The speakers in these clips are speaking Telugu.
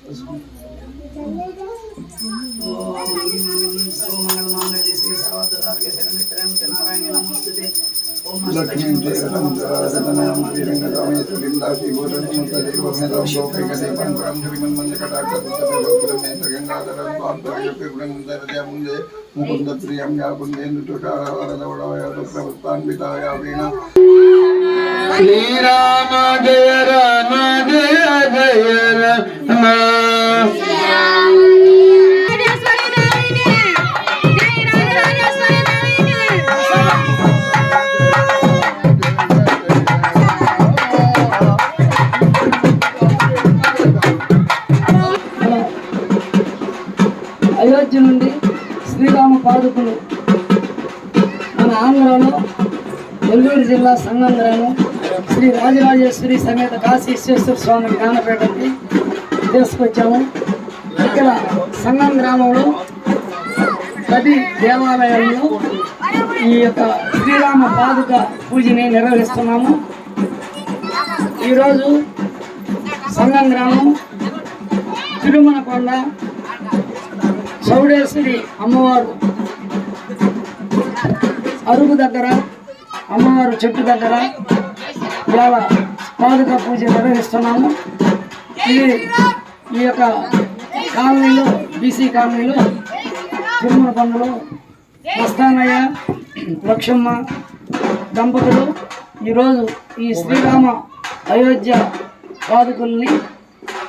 Om Mangal Mangal Jisri Sarvata Sarkesena Mitra Mitra Narayana Namaste Mukunda ప్రియం ప్రవృత్తాన్వితాయ వీణ శ్రీరామ జయ రామ జయ జయ రామ. నెల్లూరు గ్రామం శ్రీ రాజరాజేశ్వరి సమేత కాశీ స్వామి జ్ఞానపేటకి తీసుకొచ్చాము. ఇక్కడ సంగం గ్రామంలో ప్రతి దేవాలయంలో ఈ యొక్క శ్రీరామ పాదుక పూజని నిర్వహిస్తున్నాము. ఈరోజు సంగం గ్రామం తిరుమలకొండ చౌడేశ్వరి అమ్మవారు అరుగు దగ్గర అమ్మవారు చెట్టు దగ్గర ఇవాళ పాదుక పూజ నిర్వహిస్తున్నాము. ఇది ఈ యొక్క కాలనీలో బీసీ కాలనీలో తిరుమల పండులో మస్తానయ్య లక్ష్మమ్మ దంపతులు ఈరోజు ఈ శ్రీరామ అయోధ్య పాదుకుల్ని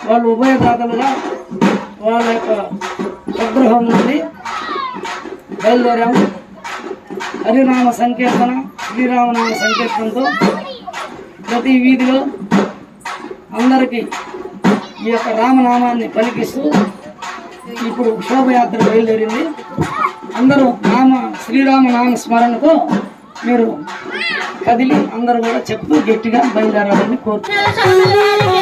వాళ్ళు ఉభయదాతలుగా వాళ్ళ యొక్క స్వగృహం నుండి బయలుదేరాము. హరినామ సంకీర్తన శ్రీరామనామ సంకీర్తనతో ప్రతి వీధిలో అందరికీ ఈ యొక్క రామనామాన్ని పలికిస్తూ ఇప్పుడు శోభయాత్ర బయలుదేరింది. అందరూ నామ శ్రీరామ నామ స్మరణతో మీరు కదిలి అందరూ కూడా చెప్తూ గట్టిగా బయలుదేరాలని కోరుతున్నాను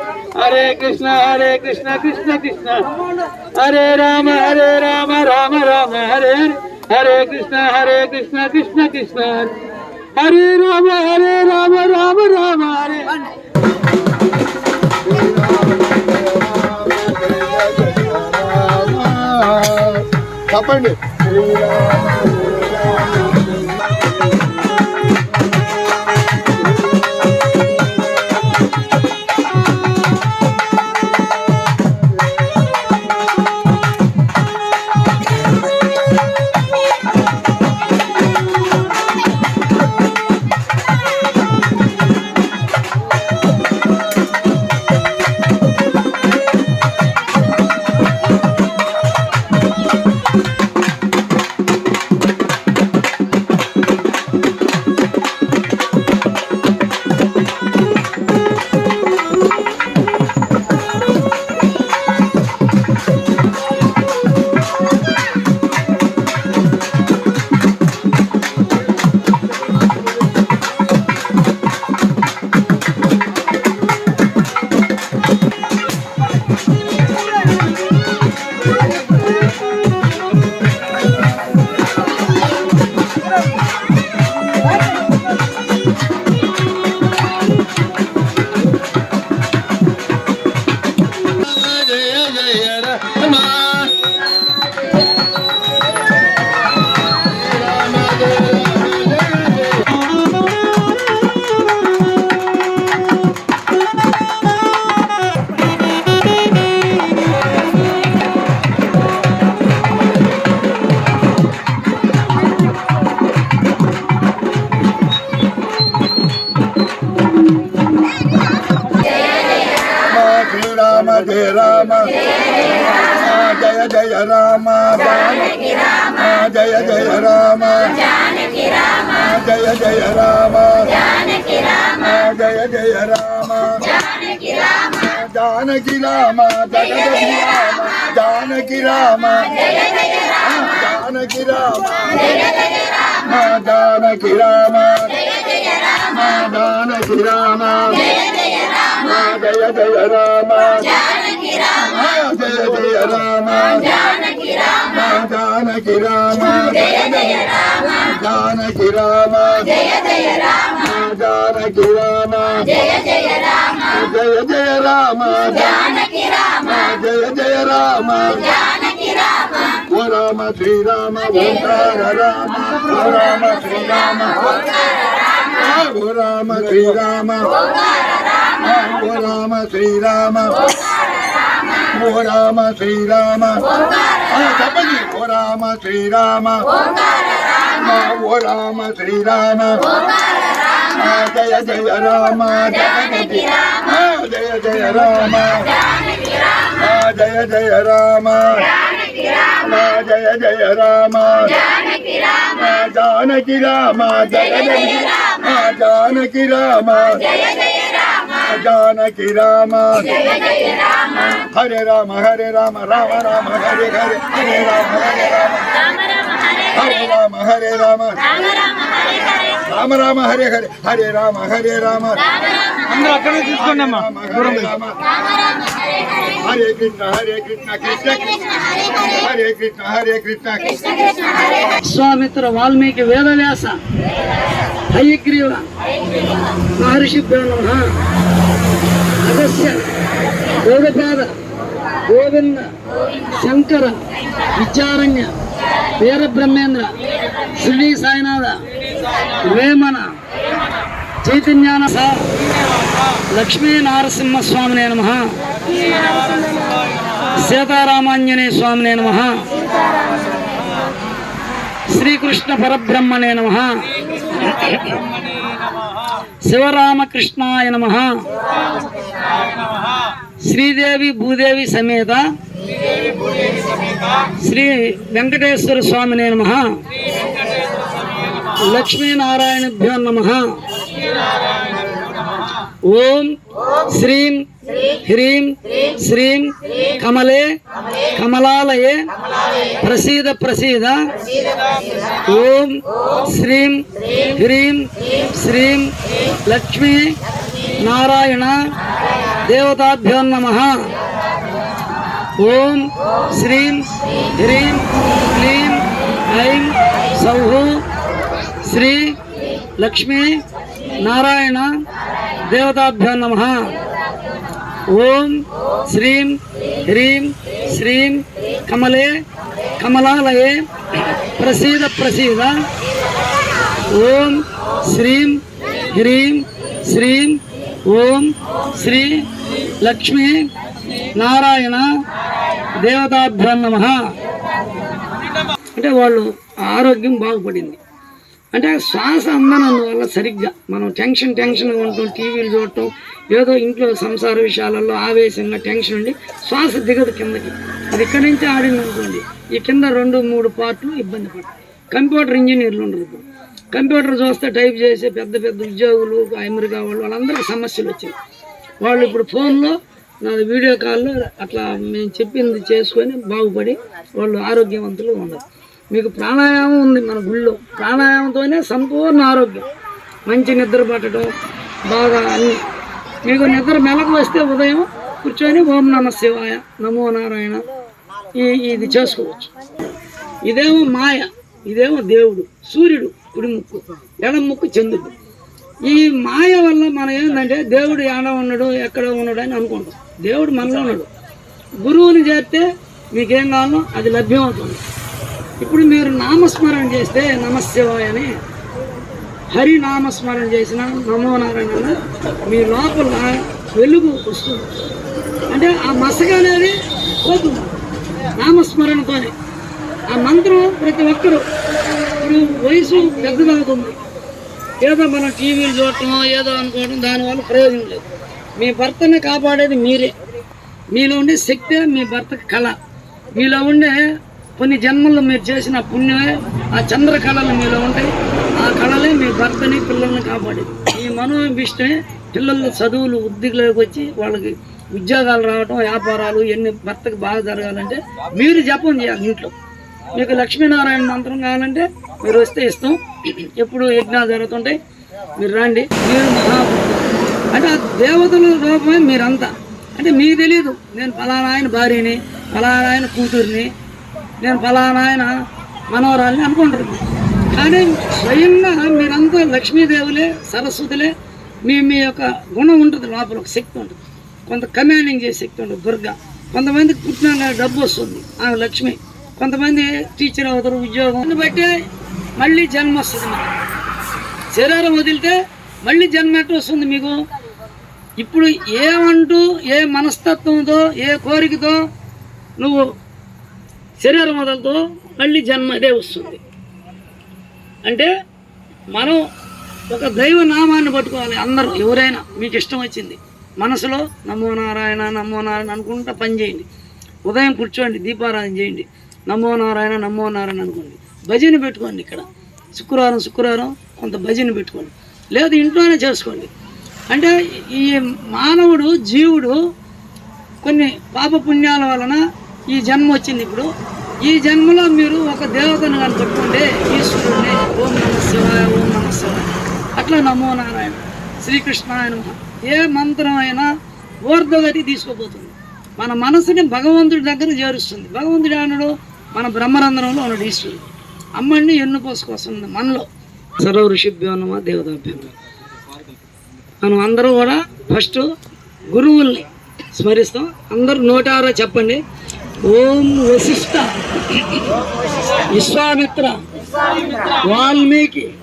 హరే కృష్ణ హరే కృష్ణ కృష్ణ కృష్ణ. హరే రామ హరే రామ రామ రామ హరే హరే. కృష్ణ హరే కృష్ణ కృష్ణ కృష్ణ. హరే రామ హరే రామ రామ రామ హరే. చెప్పండి. జయ రామ జానకి రామ. జయ జయ రామ. జానకి రామ జయ జయ రామ. జానకి రామ. జానకి రామ. జగదగి రామ జానకి రామ. జయ జయ రామ జానకి రామ. జయ జయ రామ జానకి రామ జయ జయ రామ జానకి రామ జయ జయ రామ జయ జయ రామ. జానకి రామ. జయ రామ। జానకి రామ। జానకి రామ। జయ జయ రామ। జానకి రామ। జయ జయ రామ। జానకి రామ। జయ జయ రామ। జయ జయ రామ। జానకి రామ। జయ జయ రామ। జానకి రామ। ఓ రామ శ్రీరామ ఓంకార రామ ఓ రామ శ్రీరామ రామ। ఓ రామ శ్రీరామ ఓంకార రామ ఓ రామ శ్రీరామ ఓ రామ శ్రీరామ. చెప్పండి. ఓ రామ శ్రీరామ. ఓ రామ శ్రీరామ. జయ జయ రామ. జగదగి ఆ, జయ జయ రామ. జయ జయ రామ. జయ జయ రామ. జానకి రామ. జగదగి ఆ, జానకి రామ. జయ జయ జానకి రామ హరే రామ హరే రామ రామ రామ హరే హరే హరే రామ హరే రామ హరే రామ హరే రామ రామ రామ హరే హరే హరే రామ హరే రామ అందరూ అక్కడే చూసుకోండి అమ్మా రామ హరే కృష్ణ హరే కృష్ణ కృష్ణ కృష్ణ హరే కృష్ణ హరే కృష్ణ కృష్ణ విశ్వామిత్ర వాల్మీకి వేదవ్యాస హయగ్రీవ మహర్షిభ్యో నమ అగస్య గౌడపాద గోవింద శంకర విద్యారణ్య వీరబ్రహ్మేంద్ర శ్రీ సాయినాథ వేమన చైతన్యాన సా. లక్ష్మీ నారసింహస్వామినే నమ. సీతారామాంజనేయ స్వామినే నమ. శ్రీకృష్ణ పరబ్రహ్మణే నమ. శివరామకృష్ణాయ నమ. శ్రీదేవి భూదేవి సమేత. శ్రీ వెంకటేశ్వర స్వామినే నమ. లక్ష్మీనారాయణభ్యో నమ. ఓం శ్రీం హ్రీం శ్రీం కమలే కమలాలయే ప్రసీద ప్రసీద ఓం శ్రీం హ్రీం శ్రీం లక్ష్మీ నారాయణ దేవతాభ్యో నమ ఓం శ్రీం హ్రీం క్లీం ఐం సౌః శ్రీ లక్ష్మీ నారాయణ దేవతాభ్యో నమ. ఓం శ్రీం హ్రీం శ్రీం కమలే కమలాలయే ప్రసీద ప్రసీద. ఓం శ్రీం హ్రీం శ్రీం. ఓం శ్రీ లక్ష్మీ నారాయణ దేవతాభ్యో నమ. అంటే వాళ్ళు ఆరోగ్యం బాగుపడింది. అంటే శ్వాస అందనందువల్ల సరిగ్గా మనం టెన్షన్ టెన్షన్గా ఉంటాం టీవీలు చూడటం ఏదో ఇంట్లో సంసార విషయాలలో ఆవేశంగా టెన్షన్ ఉండి శ్వాస దిగదు కిందకి. అది ఇక్కడి నుంచి ఆడింది అనుకోండి ఈ కింద రెండు మూడు పార్ట్లు ఇబ్బంది పడతాయి. కంప్యూటర్ ఇంజనీర్లు ఉండరు ఇప్పుడు. కంప్యూటర్ చూస్తే టైప్ చేసే పెద్ద పెద్ద ఉద్యోగులు అమెరికా వాళ్ళు వాళ్ళందరికీ సమస్యలు వచ్చాయి. వాళ్ళు ఇప్పుడు ఫోన్లో నా వీడియో కాల్లో అట్లా మేము చెప్పింది చేసుకొని బాగుపడి వాళ్ళు ఆరోగ్యవంతులు ఉండరు. మీకు ప్రాణాయామం ఉంది మన గుళ్ళో. ప్రాణాయామంతోనే సంపూర్ణ ఆరోగ్యం. మంచి నిద్ర పట్టడం బాగా అన్ని. మీకు నిద్ర మెలకు వస్తే ఉదయం కూర్చొని ఓం నమ శివాయ నమో నారాయణ. ఈ ఇది చేసుకోవచ్చు. ఇదేమో మాయ ఇదేమో దేవుడు సూర్యుడు కుడి ముక్కు ఎడం ముక్కు చంద్రుడు. ఈ మాయ వల్ల మనం ఏంటంటే దేవుడు ఏడ ఉన్నాడు ఎక్కడ ఉన్నాడు అని అనుకుంటాం. దేవుడు మనలో ఉన్నాడు. గురువుని చేస్తే మీకేం కావాలో అది లభ్యం అవుతుంది ఇప్పుడు మీరు నామస్మరణ చేస్తే నమశివాయ అని హరి నామస్మరణ చేసిన నమో నారాయణ మీ లోపల వెలుగు వస్తుంది. అంటే ఆ మసక అనేది పోతుంది. నామస్మరణతోనే ఆ మంత్రం ప్రతి ఒక్కరూ ఇప్పుడు వయసు పెద్దదవుతుంది. ఏదో మనం టీవీలు చూడటం ఏదో అనుకోవడం దానివల్ల ప్రయోజనం లేదు. మీ భర్తని కాపాడేది మీరే. మీలో ఉండే శక్తే మీ భర్తకి కళ. మీలో ఉండే కొన్ని జన్మల్లో మీరు చేసిన పుణ్యమే ఆ చంద్ర కళలు మీలో ఉంటాయి. ఆ కళలే మీ భర్తని పిల్లల్ని కాపాడేది ఈ మనోభిష్టమే పిల్లలు చదువులు ఉద్దిలోకి వచ్చి వాళ్ళకి ఉద్యోగాలు రావటం వ్యాపారాలు ఎన్ని భర్తకు బాగా జరగాలంటే మీరు జపం చేయాలి ఇంట్లో. మీకు లక్ష్మీనారాయణ మంత్రం కావాలంటే మీరు వస్తే ఇస్తాం. ఎప్పుడు యజ్ఞాలు జరుగుతుంటాయి. మీరు రండి. మీరు మహాభక్తులు. అంటే ఆ దేవతల రూపమే మీరంతా. అంటే మీకు తెలియదు నేను ఫలానా ఆయన భార్యని ఫలానా ఆయన కూతుర్ని నేను ఫలానా ఆయన మనవరాల్ని అనుకుంటారు. కానీ స్వయంగా మీరంతా లక్ష్మీదేవులే సరస్వతులే మీ మీ యొక్క గుణం ఉంటుంది లోపల ఒక శక్తి ఉంటుంది. కొంత కమాండింగ్ చేసే శక్తి ఉంటుంది దుర్గా. కొంతమంది పుట్టిన డబ్బు వస్తుంది ఆమె లక్ష్మి. కొంతమంది టీచర్ అవుతారు ఉద్యోగం. బట్టి మళ్ళీ జన్మ వస్తుంది మనకి శరీరం వదిలితే మళ్ళీ జన్మ ఎట్లా వస్తుంది మీకు? ఇప్పుడు ఏమంటూ ఏ మనస్తత్వంతో ఏ కోరికతో నువ్వు శరీరం వదలతో మళ్ళీ జన్మ అదే వస్తుంది. అంటే మనం ఒక దైవ నామాన్ని పట్టుకోవాలి. అందరూ ఎవరైనా మీకు ఇష్టం వచ్చింది. మనసులో నమో నారాయణ నమో నారాయణ అనుకుంటా పని చేయండి. ఉదయం కూర్చోండి దీపారాధన చేయండి. నమో నారాయణ నమో నారాయణ అనుకోండి. భజన పెట్టుకోండి ఇక్కడ. శుక్రవారం శుక్రవారం కొంత భజన పెట్టుకోండి. లేదు ఇంట్లోనే చేసుకోండి. అంటే ఈ మానవుడు జీవుడు కొన్ని పాప పుణ్యాల వలన ఈ జన్మ వచ్చింది ఇప్పుడు. ఈ జన్మలో మీరు ఒక దేవతను కానీ పట్టుకుంటే ఈశ్వరుడిని ఓం నమ శివాయ ఓం నమ శివాయ. అట్లా నమో నారాయణ. శ్రీకృష్ణ ఆయన ఏ మంత్రం అయినా ఊర్ధగతి తీసుకోబోతుంది. మన మనసుని భగవంతుడి దగ్గర చేరుస్తుంది. భగవంతుడు అనడు మన బ్రహ్మరంధ్రంలో ఉన్నాడు ఈశ్వరుడు. అమ్మడిని ఎన్నుకోసుకొస్తుంది మనలో. సర్వ ఋషిభ్యో నమ దేవతాభ్యం మనం అందరూ కూడా ఫస్ట్ గురువుల్ని స్మరిస్తాం. అందరూ నోటారా చెప్పండి. ఓం వశిష్ట. విశ్వామిత్ర. వాల్మీకి.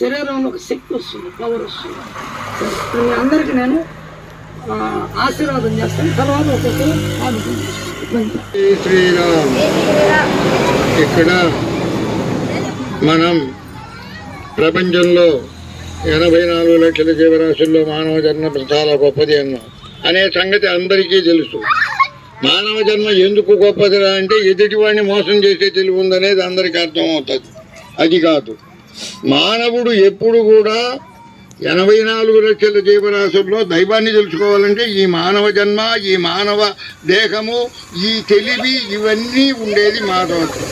శరీరంలో ఒక శక్తి వస్తుంది పవర్ వస్తుంది. మీ అందరికీ నేను ఆశీర్వాదం చేస్తాను. తర్వాత ఒక్కొక్కరు శ్రీరామ్. ఇక్కడ మనం ప్రపంచంలో ఎనభై నాలుగు లక్షల జీవరాశుల్లో మానవ జన్మ చాలా గొప్పది అన్నాం. అనే సంగతి అందరికీ తెలుసు. మానవ జన్మ ఎందుకు గొప్పదిరా అంటే ఎదుటివాడిని మోసం చేసే తెలివి ఉందనేది అందరికీ అర్థమవుతుంది. అది కాదు. మానవుడు ఎప్పుడు కూడా ఎనభై నాలుగు లక్షల జీవరాశుల్లో దైవాన్ని తెలుసుకోవాలంటే ఈ మానవ జన్మ ఈ మానవ దేహము ఈ తెలివి ఇవన్నీ ఉండేది మానవత్వం.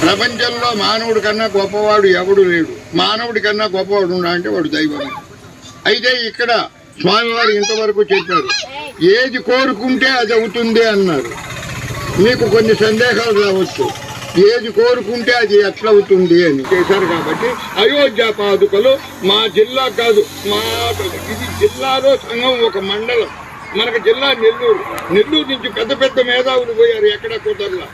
ప్రపంచంలో మానవుడి కన్నా గొప్పవాడు ఎవడు లేడు. మానవుడి కన్నా గొప్పవాడు ఉండాలంటే వాడు దైవం అయితే ఇక్కడ స్వామివారు ఇంతవరకు చెప్పారు. ఏది కోరుకుంటే అది అవుతుంది అన్నారు. మీకు కొన్ని సందేహాలు రావచ్చు. ఏది కోరుకుంటే అది ఎట్లా అవుతుంది అని చేశారు కాబట్టి అయోధ్య పాదుకలు మా జిల్లా కాదు మా ఇది జిల్లాలో సంఘం ఒక మండలం. మనకు జిల్లా నెల్లూరు. నెల్లూరు నుంచి పెద్ద పెద్ద మేధావులు పోయారు ఎక్కడ కుదరలా.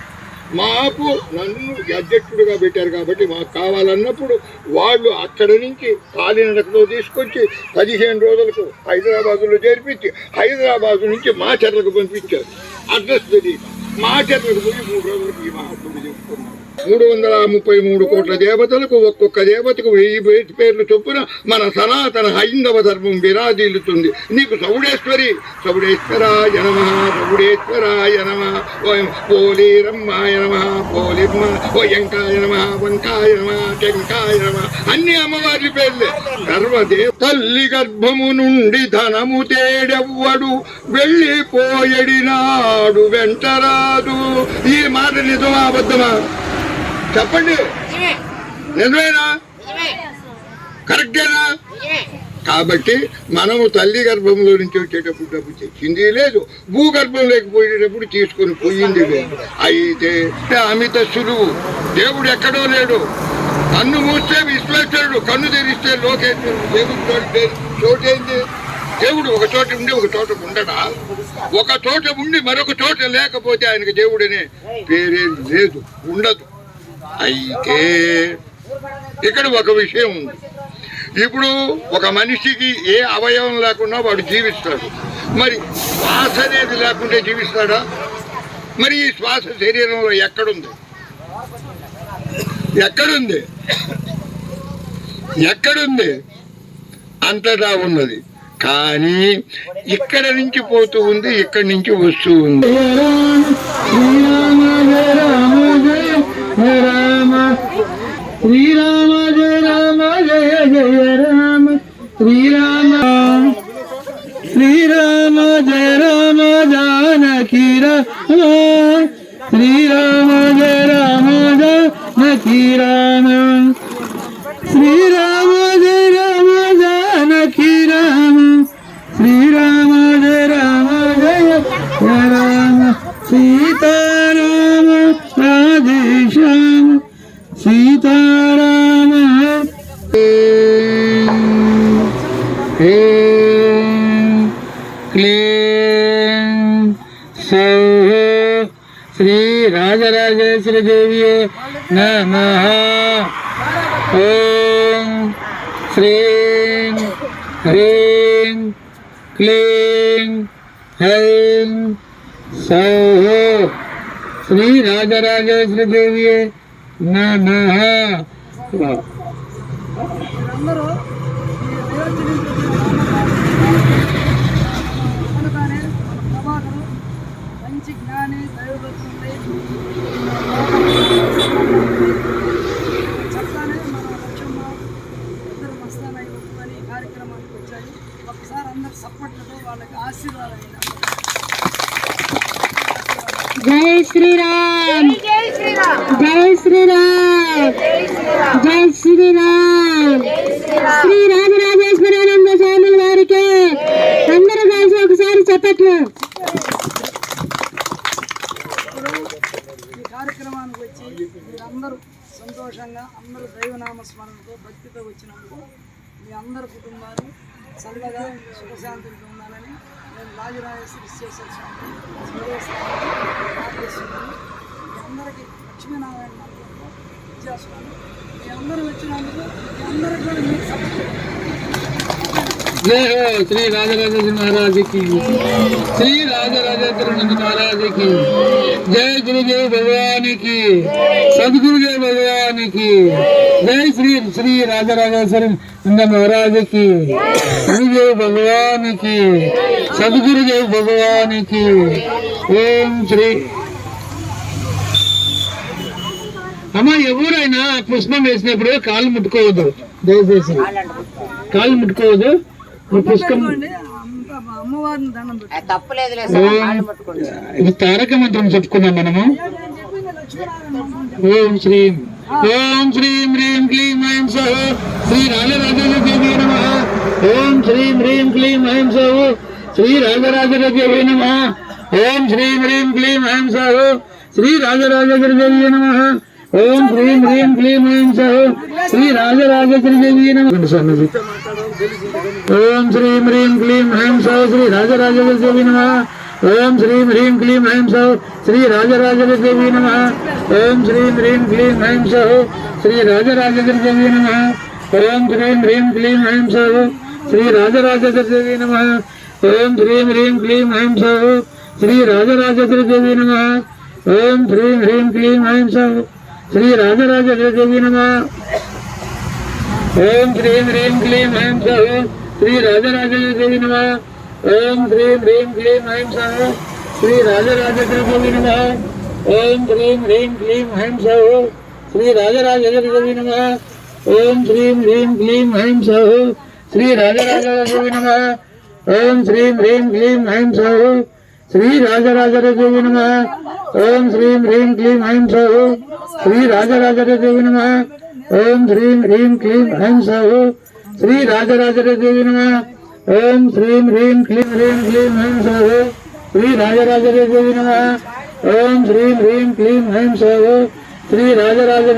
మాకు నన్ను అధ్యక్షుడిగా పెట్టారు కాబట్టి మాకు కావాలన్నప్పుడు వాళ్ళు అక్కడ నుంచి కాలినడకలో తీసుకొచ్చి పదిహేను రోజులకు హైదరాబాదులో చేర్పించి హైదరాబాద్ నుంచి మా చెట్లకు పంపించారు. అడ్రస్ తెలియదు. మా చెట్లకు పోయి మూడు రోజులకి ఈ మహాత్ముడు చెప్పుకున్నాం మూడు వందల ముప్పై మూడు కోట్ల దేవతలకు ఒక్కొక్క దేవతకు వెయ్యి పేరు- పేర్లు చొప్పున మన సనాతన హైందవ ధర్మం విరాజిల్లుతుంది. నీకు సౌడేశ్వరి సౌడేశ్వరాయ నమ సౌడేశ్వరాయ నమ ఓం పోలీరమ్మాయ నమ పోలిమ్మ ఓ ఎంకాయ నమ వంకాయ నమ టెంకాయ నమ అన్ని అమ్మవారి పేర్లే. సర్వదేవ తల్లి గర్భము నుండి ధనము తేడెవ్వడు వెళ్ళిపోయడినాడు వెంటరాదు. ఈ మాట నిజమా అబద్ధమా? చెప్పండి. నిజమేనా? కరెక్టేనా? కాబట్టి మనము తల్లి గర్భంలో నుంచి వచ్చేటప్పుడు డబ్బు తెచ్చింది లేదు. భూగర్భంలోకి పోయేటప్పుడు తీసుకొని పోయింది లేదు అయితే అమిత సులువు. దేవుడు ఎక్కడో లేడు. కన్ను మూస్తే విశ్వేశ్వరుడు కన్ను తెరిస్తే లోకేశ్వరుడు. దేవుడు చోటు చోటేంది దేవుడు ఒక చోట ఉండి ఒక చోట ఉండడా? ఒక చోట ఉండి మరొక చోట లేకపోతే ఆయనకి దేవుడనే పేరే లేదు ఉండదు. అయితే ఇక్కడ ఒక విషయం ఉంది. ఇప్పుడు ఒక మనిషికి ఏ అవయవం లేకుండా వాడు జీవిస్తాడు. మరి శ్వాస అనేది లేకుంటే జీవిస్తాడా? మరి ఈ శ్వాస శరీరంలో ఎక్కడుంది? ఎక్కడుంది? ఎక్కడుంది? అంతటా ఉన్నది. కానీ ఇక్కడ నుంచి పోతూ ఉంది ఇక్కడి నుంచి వస్తూ ఉంది శ్రీరామ జయ రామ జయ జయ రామ శ్రీరామ జయ రామ జయ జయ రామ శ్రీరామ శ్రీరామ జయ రామ జానకి రామ శ్రీరామ జయ రామ జానకి రామ శ్రీరామ రాజరాజేశ్వరి దేవి నమ ఓం శ్రీం హ్రీం క్లీం హ్రైం సౌః శ్రీ రాజరాజేశ్వరి దేవి నమ ప్రభాకరు మంచి జ్ఞాని దైవభక్తుంది చెప్తానే మన లక్ష్యమ్మ ఇద్దరు మస్తాన్ అయిపోతుందని ఈ కార్యక్రమానికి వచ్చాయి ఒకసారి అందరు సపోర్ట్లతో వాళ్ళకి ఆశీర్వాదం ఇవ్వండి. జై శ్రీరామ్. జై శ్రీరామ్. జై శ్రీరామ్. శ్రీ రాజరాజేశ్వరానంద స్వాముల వారికి అందరూ కలిసి ఒకసారి చెప్పట్లు. ఈ కార్యక్రమానికి వచ్చి మీరందరూ సంతోషంగా అందరూ దైవనామ స్మరణతో భక్తితో వచ్చినందుకు మీ అందరి కుటుంబాలు చల్లగా సుఖశాంతులతో ఉండాలని నేను రాజరాజేశ్వరి విశ్వేశ్వర స్వామి. మీ అందరికీ లక్ష్మీనారాయణ విద్యాస్వామి. మీ అందరూ వచ్చినందుకు మీ అందరికీ కూడా మీకు శ్రీ రాజరాజేశ్వరి మహారాజ్కి శ్రీ రాజరాజేశ్వరి మహారాజ్కి జై గురుదేవ్ భగవాన్కి సద్గురుదేవ్ భగవాన్కి జై శ్రీ శ్రీ రాజరాజేశ్వరి మహారాజ్కి గురుదేవ్ భగవాన్కి సద్గురుదేవ్ భగవాన్కి ఓం శ్రీ అమ్మ ఎవరైనా పుష్పం వేసినప్పుడు కాళ్ళు ముట్టుకోవద్దు. దయచేసి. కాళ్ళు ముట్టుకోవద్దు. ఇది తారక మంత్రం చెప్పుకుందాం మనము. ఓం శ్రీం ఓం శ్రీం హ్రీం క్లీం ఐం సహ శ్రీ రాజరాజదేవి నమ. ఓం శ్రీం హ్రీం క్లీం ఐం సహ శ్రీ రాజరాజదేవి నమ. ఓం శ్రీం హ్రీం క్లీం ఐం సహ శ్రీ రాజరాజదేవి నమ. ఓం శ్రీం హ్రీం క్లీం ఐం సహ శ్రీ రాజరాజదేవి నమ. సన్నది ఓం శ్రీం హ్రీం క్లీం ఐం సహ శ్రీ రాజరాజదేవి నమ ఓం శ్రీం హ్రీం క్లీం ఐం సౌ శ్రీ రాజరాజదేవి నమ ఓం శ్రీం హ్రీం క్లీం ఐం సౌ శ్రీ రాజరాజదేవి నమ ఓం శ్రీం హ్రీం క్లీం ఐం సౌ శ్రీ రాజరాజదేవి నమ ఓం శ్రీం హ్రీం క్లీం ఐం సౌ శ్రీ రాజరాజదేవి నమ ఓం శ్రీం హ్రీం క్లీం ఐం సౌ శ్రీ రాజరాజదేవి నమ ఓం శ్రీం హ్రీం క్లీం ఐం సౌ శ్రీ రాజరాజదేవి నమ ఓం శ్రీం హ్రీం క్లీం ఐం సౌ శ్రీ రాజరాజదేవి నమ ఓం శ్రీం హ్రీం క్లీం ఐం సౌ శ్రీ రాజరాజదేవి నమ ఓం శ్రీం హ్రీం క్లీం ఐం సౌ శ్రీ రాజరాజదేవి నమ ఓం శ్రీం హ్రీం క్లీం ఐం సౌ శ్రీ రాజరాజదేవి నమ ఓం శ్రీం హ్రీం క్లీం ఐం సౌ శ్రీ రాజరాజదేవి నమ ఓం శ్రీం హ్రీం క్లీం ఐం సౌ శ్రీ రాజరాజదేవి నమ ఓం శ్రీం హ్రీం క్లీం హ్రీం క్లీం ఐం సౌ శ్రీ రాజరాజదేవి నమ ఓం శ్రీం హ్రీం క్లీం ఐం సౌ శ్రీ రాజరాజదేవి